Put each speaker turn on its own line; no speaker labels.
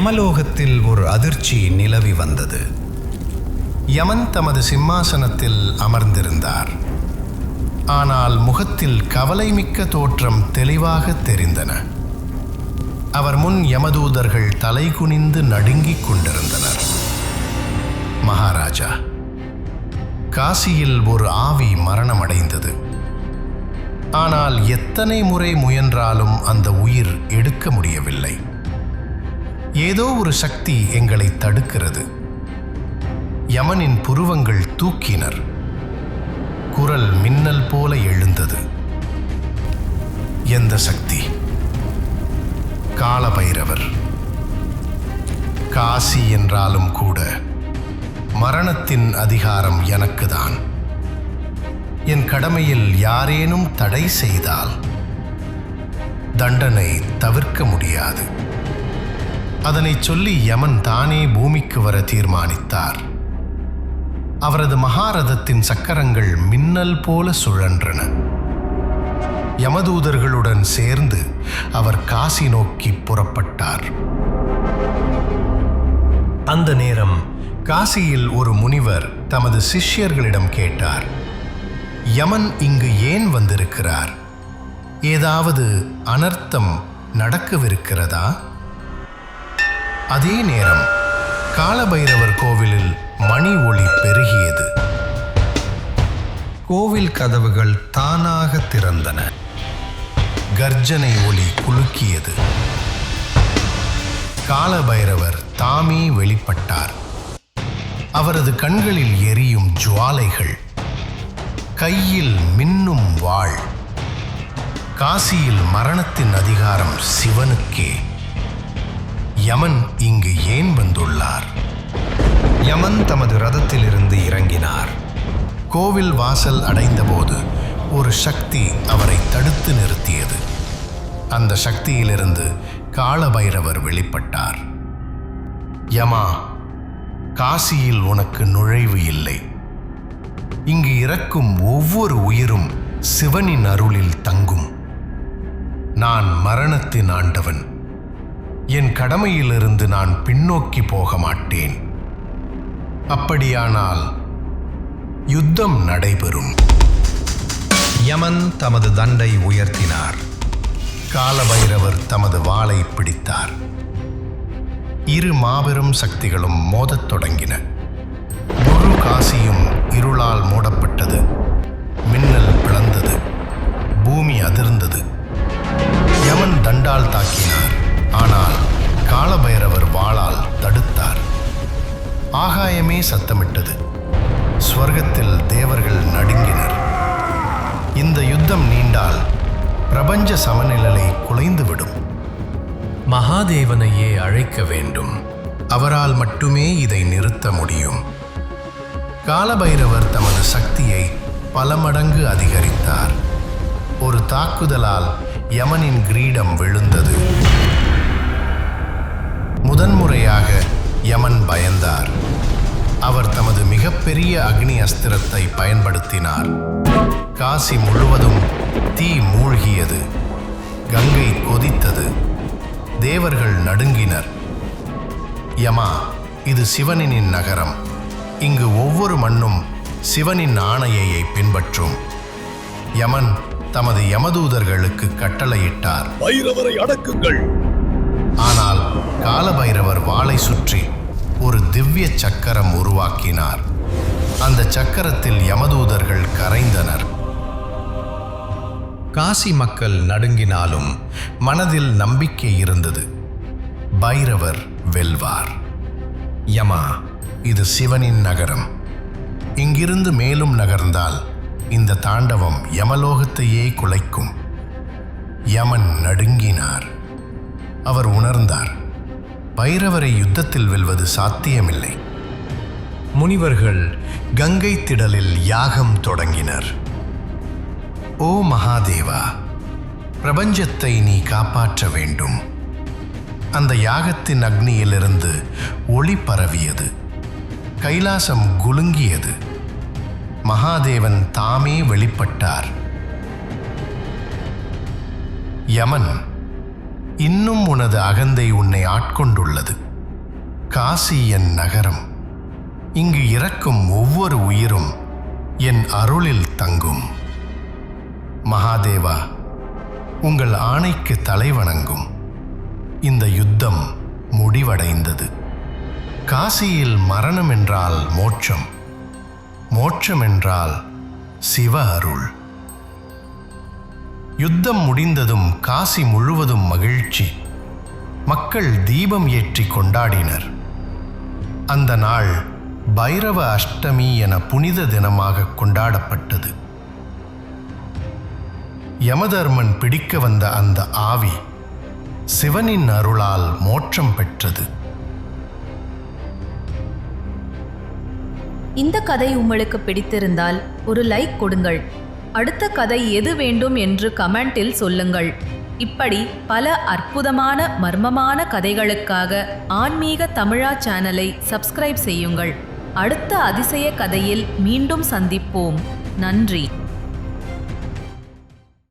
யமலோகத்தில் ஒரு அதிர்ச்சி நிலவி வந்தது. யமன் தமது சிம்மாசனத்தில் அமர்ந்திருந்தார். ஆனால் முகத்தில் கவலைமிக்க தோற்றம் தெளிவாக தெரிந்தன. அவர் முன் யமதூதர்கள் தலைகுனிந்து நடுங்கிக் கொண்டிருந்தனர். மகாராஜா காசியில் ஒரு ஆவி மரணமடைந்தது. ஆனால் எத்தனை முறை முயன்றாலும் அந்த உயிர் எடுக்க முடியவில்லை. ஏதோ ஒரு சக்தி எங்களை தடுக்கிறது. யமனின் புருவங்கள் தூக்கினர். குரல் மின்னல் போல எழுந்தது. எந்த சக்தி? காலபைரவர். காசி என்றாலும் கூட மரணத்தின் அதிகாரம் எனக்குதான். என் கடமையில் யாரேனும் தடை செய்தால் தண்டனை தவிர்க்க முடியாது. அதனை சொல்லி யமன் தானே பூமிக்கு வர தீர்மானித்தார். அவரது மகாரதத்தின் சக்கரங்கள் மின்னல் போல சுழன்றன. யமதூதர்களுடன் சேர்ந்து அவர் காசி நோக்கி புறப்பட்டார். அந்த நேரம் காசியில் ஒரு முனிவர் தமது சிஷ்யர்களிடம் கேட்டார் யமன் இங்கு ஏன் வந்திருக்கிறார்? ஏதாவது அனர்த்தம் நடக்கவிருக்கிறதா? அதே நேரம் காலபைரவர் கோவிலில் மணி ஒளி பெருகியது. கோவில் கதவுகள் தானாக திறந்தன. கர்ஜனை ஒளி குலுக்கியது. காலபைரவர் தாமே வெளிப்பட்டார். அவரது கண்களில் எரியும் ஜுவாலைகள். கையில் மின்னும் வாள். காசியில் மரணத்தின் அதிகாரம் சிவனுக்கே. யமன் இங்கு ஏன் வந்துள்ளார்? யமன் தமது ரதத்திலிருந்து இறங்கினார். கோவில் வாசல் அடைந்தபோது ஒரு சக்தி அவரை தடுத்து நிறுத்தியது. அந்த சக்தியிலிருந்து காலபைரவர் வெளிப்பட்டார். யமா காசியில் உனக்கு நுழைவு இல்லை. இங்கு இறக்கும் ஒவ்வொரு உயிரும் சிவனின் அருளில் தங்கும். நான் மரணத்தின் ஆண்டவன். என் கடமையிலிருந்து நான் பின்னோக்கி போக மாட்டேன். அப்படியானால் யுத்தம் நடைபெறும். யமன் தமது தண்டை உயர்த்தினார். காலபைரவர் தமது வாளை பிடித்தார். இரு மாபெரும் சக்திகளும் மோதத் தொடங்கின. முழு காசியும் இருளால் மூடப்பட்டது. மின்னல் பிளந்தது. பூமி அதிர்ந்தது. யமன் தண்டால் தாக்கினார். காலபைரவர் வாளால் தடுத்தார். ஆகாயமே சத்தமிட்டது. ஸ்வர்கத்தில் தேவர்கள் நடுங்கினர். இந்த யுத்தம் நீண்டால் பிரபஞ்ச சமநிலை குலைந்துவிடும். மகாதேவனையே அழைக்க வேண்டும். அவரால் மட்டுமே இதை நிறுத்த முடியும். காலபைரவர் தமது சக்தியை பல மடங்கு அதிகரித்தார். ஒரு தாக்குதலால் யமனின் கிரீடம் விழுந்தது. முதன்முறையாக யமன் பயந்தார். அவர் தமது மிகப்பெரிய அக்னி அஸ்திரத்தை பயன்படுத்தினார். காசி முழுவதும் தீ மூழ்கியது. கங்கை கொதித்தது. தேவர்கள் நடுங்கினர். யமா இது சிவனின் நகரம். இங்கு ஒவ்வொரு மண்ணும் சிவனின் ஆணையை பின்பற்றும். யமன் தமது யமதூதர்களுக்கு கட்டளையிட்டார்.
பைரவரை அடக்குங்கள்.
ஆனால் காலபைரவர் வாளை சுற்றி ஒரு திவ்ய சக்கரம் உருவாக்கினார். அந்த சக்கரத்தில் யமதூதர்கள் கரைந்தனர். காசி மக்கள் நடுங்கினாலும் மனதில் நம்பிக்கை இருந்தது. பைரவர் வெல்வார். யமா இது சிவனின் நகரம். இங்கிருந்து மேலும் நகர்ந்தால் இந்த தாண்டவம் யமலோகத்தையே குலைக்கும். யமன் நடுங்கினார். அவர் உணர்ந்தார். பைரவரை யுத்தத்தில் வெல்வது சாத்தியமில்லை. முனிவர்கள் கங்கை திடலில் யாகம் தொடங்கினர். ஓ மகாதேவா பிரபஞ்சத்தை நீ காப்பாற்ற வேண்டும். அந்த யாகத்தின் அக்னியிலிருந்து ஒளி பரவியது. கைலாசம் குலுங்கியது. மகாதேவன் தாமே வெளிப்பட்டார். யமன் இன்னும் உனது அகந்தை உன்னை ஆட்கொண்டுள்ளது. காசி என் நகரம். இங்கு இறக்கும் ஒவ்வொரு உயிரும் என் அருளில் தங்கும். மகாதேவா உங்கள் ஆணைக்கு தலைவணங்கும். இந்த யுத்தம் முடிவடைந்தது. காசியில் மரணம் என்றால் மோட்சம். மோட்சம் என்றால் சிவ அருள். யுத்தம் முடிந்ததும் காசி முழுவதும் மகிழ்ச்சி. மக்கள் தீபம் ஏற்றி கொண்டாடினர். அந்த நாள் பைரவ அஷ்டமி என புனித தினமாக கொண்டாடப்பட்டது. யமதர்மன் பிடிக்க வந்த அந்த ஆவி சிவனின் அருளால் மோட்சம் பெற்றது.
இந்த கதை உங்களுக்கு பிடித்திருந்தால் ஒரு லைக் கொடுங்கள். அடுத்த கதை எது வேண்டும் என்று கமெண்டில் சொல்லுங்கள். இப்படி பல அற்புதமான மர்மமான கதைகளுக்காக ஆன்மீக தமிழா சேனலை சப்ஸ்கிரைப் செய்யுங்கள். அடுத்த அதிசய கதையில் மீண்டும் சந்திப்போம். நன்றி.